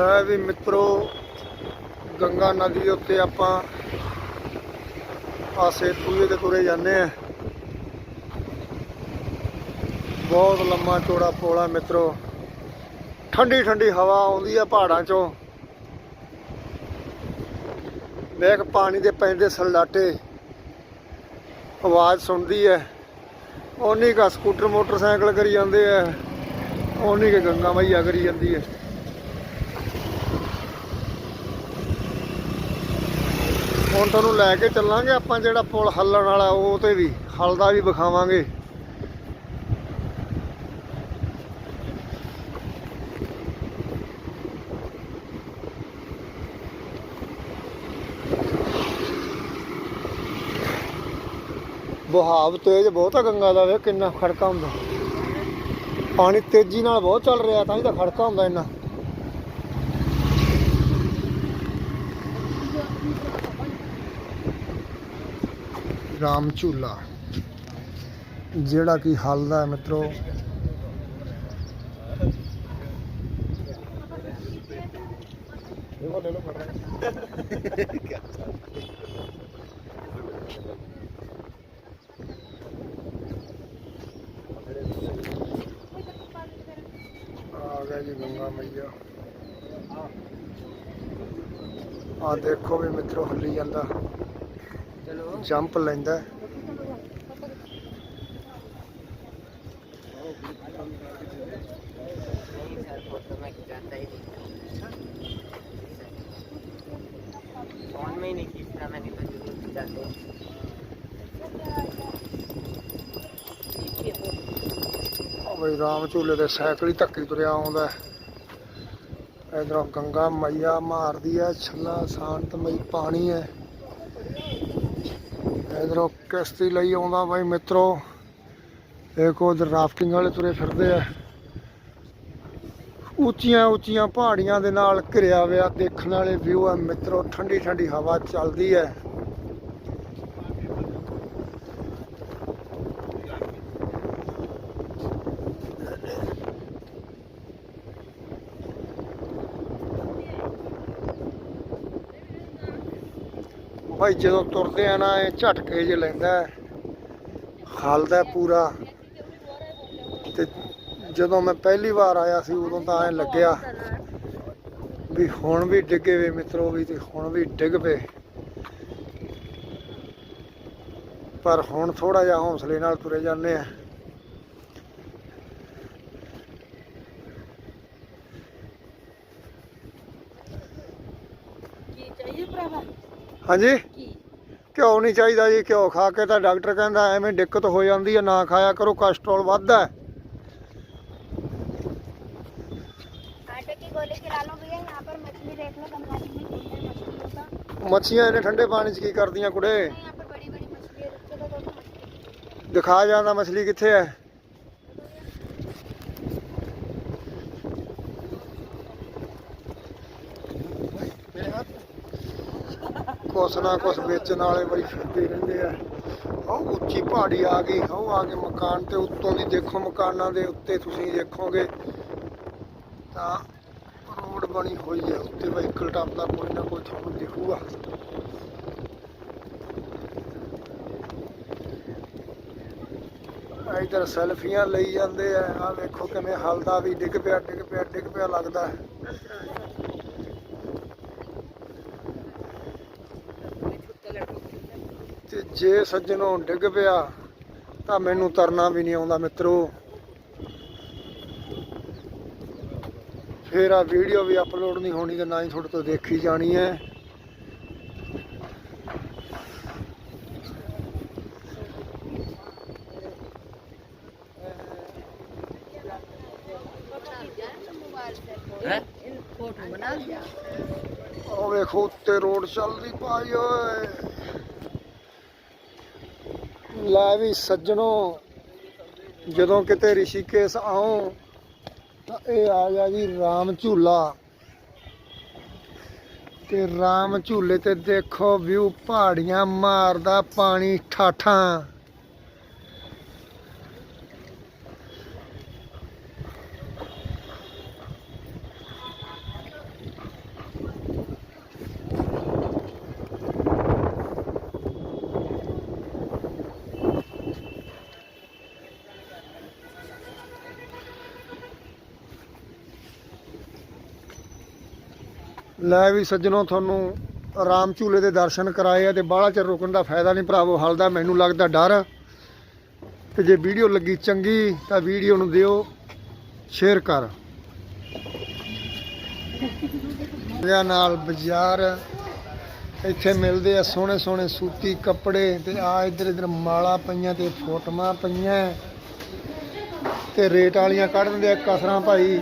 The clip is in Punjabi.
ਲੈ ਵੀ ਮਿੱਤਰੋ, ਗੰਗਾ ਨਦੀ ਦੇ ਉੱਤੇ ਆਪਾਂ ਆਸੇ ਪੂਰੇ ਦੇ ਤੁਰੇ ਜਾਂਦੇ ਆ ਬਹੁਤ ਲੰਮਾ ਚੌੜਾ ਪੋਲਾ ਮਿੱਤਰੋ। ਠੰਡੀ ਠੰਡੀ ਹਵਾ ਆਉਂਦੀ ਆ ਪਹਾੜਾਂ ਚੋਂ। ਵੇਖ ਪਾਣੀ ਦੇ ਪੈਂਦੇ ਸਲਾਟੇ ਆਵਾਜ਼ ਸੁਣਦੀ ਹੈ। ਓਨੀ ਕਾ ਸਕੂਟਰ ਮੋਟਰਸਾਈਕਲ ਕਰੀ ਜਾਂਦੇ ਆ ਓਨੀ ਕੇ ਗੰਗਾ ਮਈਆ ਕਰੀ ਜਾਂਦੀ ਹੈ। ਹੁਣ ਤੁਹਾਨੂੰ ਲੈ ਕੇ ਚੱਲਾਂਗੇ, ਆਪਾਂ ਜਿਹੜਾ ਪੁਲ ਹੱਲਣ ਵਾਲਾ, ਉਹ ਤੇ ਵੀ ਹਲਦਾ ਵੀ ਵਿਖਾਵਾਂਗੇ। ਬਹਾਵ ਤੇਜ਼ ਬਹੁਤ ਆ ਗੰਗਾ ਦਾ ਵੇ ਕਿੰਨਾ ਖੜਕਾ ਹੁੰਦਾ। ਪਾਣੀ ਤੇਜ਼ੀ ਨਾਲ ਬਹੁਤ ਚੱਲ ਰਿਹਾ, ਤਾਂ ਹੀ ਤਾਂ ਖੜਕਾ ਹੁੰਦਾ ਇੰਨਾ। ਰਾਮ ਝੂਲਾ, ਜਿਹੜਾ ਕਿ ਹੱਲਦਾ ਦਾ ਮਿੱਤਰੋ। ਆ ਗਿਆ ਜੀ ਗੰਗਾ ਮਈਆ। ਆ ਦੇਖੋ ਵੀ ਮਿੱਤਰੋ, ਹੱਲੀ ਜਾਂਦਾ। ਜੰਪ ਲੈਂਦਾ ਹੈ। नहीं सर फोटो मैं खिंचाता ही नहीं फोन में ही नहीं खींचता मैंने तो जरूर खिंचाते ਆ ਬਈ ਰਾਮ ਝੂਲੇ ਦੇ ਸਾਈਕਲ ਹੀ ਧੱਕੀ ਤੁਰਿਆ ਆਉਂਦਾ ਇਧਰੋਂ ਗੰਗਾ ਮਈਆ ਮਾਰਦੀ ਹੈ ਛੱਲਾ ਸ਼ਾਂਤਮਈ ਪਾਣੀ ਹੈ ਇਧਰੋਂ ਕਿਸ਼ਤੀ ਲਈ ਆਉਂਦਾ ਬਾਈ ਮਿੱਤਰੋ। ਦੇਖੋ ਉਧਰ ਰਾਫਟਿੰਗ ਵਾਲੇ ਤੁਰੇ ਫਿਰਦੇ ਆ। ਉੱਚੀਆਂ ਉੱਚੀਆਂ ਪਹਾੜੀਆਂ ਦੇ ਨਾਲ ਘਿਰਿਆ ਹੋਇਆ ਦੇਖਣ ਵਾਲੇ ਵਿਊ ਆ। ਮਿੱਤਰੋ ਠੰਡੀ ਠੰਡੀ ਹਵਾ ਚੱਲਦੀ ਹੈ ਭਾਈ ਜਦੋਂ ਤੁਰਦੇ ਆ ਨਾ, ਇਹ ਝਟਕੇ ਜੇ ਲੈਂਦਾ ਹੈ। ਹਲਦਾ ਪੂਰਾ। ਤੇ ਜਦੋਂ ਮੈਂ ਪਹਿਲੀ ਵਾਰ ਆਇਆ ਸੀ, ਉਦੋਂ ਤਾਂ ਐ ਲੱਗਿਆ ਵੀ ਹੁਣ ਵੀ ਡਿੱਗੇ ਵੇ ਮਿੱਤਰੋ, ਵੀ ਤੇ ਹੁਣ ਵੀ ਡਿੱਗ ਪਏ। ਪਰ ਹੁਣ ਥੋੜਾ ਜਿਹਾ ਹੌਸਲੇ ਨਾਲ ਤੁਰੇ ਜਾਂਦੇ ਆ। ਕੀ ਚਾਹੀਏ ਭਰਾਵਾ? ਹਾਂਜੀ? ਘਿਓ ਨਹੀਂ ਚਾਹੀਦਾ ਜੀ ਘਿਓ ਖਾ ਕੇ ਤਾਂ ਡਾਕਟਰ ਕਹਿੰਦਾ ਐਵੇਂ ਦਿੱਕਤ ਹੋ ਜਾਂਦੀ ਹੈ ਨਾ ਖਾਇਆ ਕਰੋ ਕੋਲੇਸਟ੍ਰੋਲ ਵੱਧਦਾ ਮੱਛੀਆਂ ਇਹਨੇ ਠੰਡੇ ਪਾਣੀ 'ਚ ਕੀ ਕਰਦੀਆਂ ਕੁੜੇ? ਦਿਖਾ ਜਾਂਦਾ ਮਛਲੀ ਕਿੱਥੇ ਹੈ। ਕੁਛ ਨਾ ਕੁਛ ਵੇਚਣ ਵਾਲੇ ਬਈ ਫਿਰਦੇ ਰਹਿੰਦੇ ਆ। ਉਹ ਉੱਚੀ ਪਹਾੜੀ ਆ ਗਈ ਉਹ ਆ ਕੇ ਮਕਾਨ ਤੇ ਉੱਤੋਂ ਦੀ ਦੇਖੋ ਮਕਾਨਾਂ ਦੇ ਉੱਤੇ ਤੁਸੀਂ ਦੇਖੋਗੇ ਤਾਂ ਰੋਡ ਬਣੀ ਹੋਈ ਹੈ ਉੱਤੇ ਵਹੀਕਲ ਟੱਪਦਾ ਕੋਈ ਨਾ ਕੋਈ ਤੁਹਾਨੂੰ ਦਿਖੂਗਾ। ਇਧਰ ਸੈਲਫੀਆਂ ਲਈ ਜਾਂਦੇ ਆ ਆ ਵੇਖੋ ਕਿਵੇਂ ਹਲਦਾ ਵੀ ਡਿੱਗ ਪਿਆ ਡਿੱਗ ਪਿਆ ਡਿੱਗ ਪਿਆ ਲੱਗਦਾ। ਤੇ ਜੇ ਸੱਜਣੋਂ ਡਿੱਗ ਪਿਆ ਤਾਂ ਮੈਨੂੰ ਤਰਨਾ ਵੀ ਨਹੀਂ ਆਉਂਦਾ ਮਿੱਤਰੋ। ਫੇਰ ਆ ਵੀਡੀਓ ਵੀ ਅਪਲੋਡ ਨਹੀਂ ਹੋਣੀ ਤੇ ਨਾ ਹੀ ਤੁਹਾਡੇ ਤੋਂ ਦੇਖੀ ਜਾਣੀ ਹੈ। हैं ਫੋਟੋ ਬਣਾ ਲਿਆ। ਉਹ ਵੇਖੋ ਉੱਤੇ ਰੋਡ ਚੱਲਦੀ ਪਾਈ ਓਏ। ਲੈ ਵੀ ਸੱਜਣੋ, ਜਦੋਂ ਕਿਤੇ ਰਿਸ਼ੀਕੇਸ਼ ਆਓ ਤਾਂ ਇਹ ਆ ਗਿਆ ਜੀ ਰਾਮ ਝੂਲਾ। ਤੇ ਰਾਮ ਝੂਲੇ ਤੇ ਦੇਖੋ ਵਿਊ, ਪਹਾੜੀਆਂ ਮਾਰਦਾ ਪਾਣੀ ਠਾਠਾਂ। ਲੈ ਵੀ ਸੱਜਣੋ, ਤੁਹਾਨੂੰ ਰਾਮ ਝੂਲੇ ਦੇ ਦਰਸ਼ਨ ਕਰਾਏ ਆ ਤੇ ਬਾਹਲਾ ਚਿਰ ਰੁਕਣ ਦਾ ਫਾਇਦਾ ਨਹੀਂ ਭਰਾਵੋ ਹਲਦਾ ਮੈਨੂੰ ਲੱਗਦਾ ਡਰ। ਤੇ ਜੇ ਵੀਡੀਓ ਲੱਗੀ ਚੰਗੀ, ਤਾਂ ਵੀਡੀਓ ਨੂੰ ਦਿਓ ਸ਼ੇਅਰ ਕਰ। ਲਿਆ ਨਾਲ ਬਾਜ਼ਾਰ, ਇੱਥੇ ਮਿਲਦੇ ਆ ਸੋਹਣੇ ਸੋਹਣੇ ਸੂਤੀ ਕੱਪੜੇ ਤੇ ਆ ਇੱਧਰ ਇੱਧਰ ਮਾਲਾ ਪਈਆਂ ਤੇ ਫੋਟੋਆਂ ਪਈਆਂ। ਤੇ ਰੇਟ ਵਾਲੀਆਂ ਕੱਢ ਦਿੰਦੇ ਆ ਕਸਰਾਂ ਭਾਈ।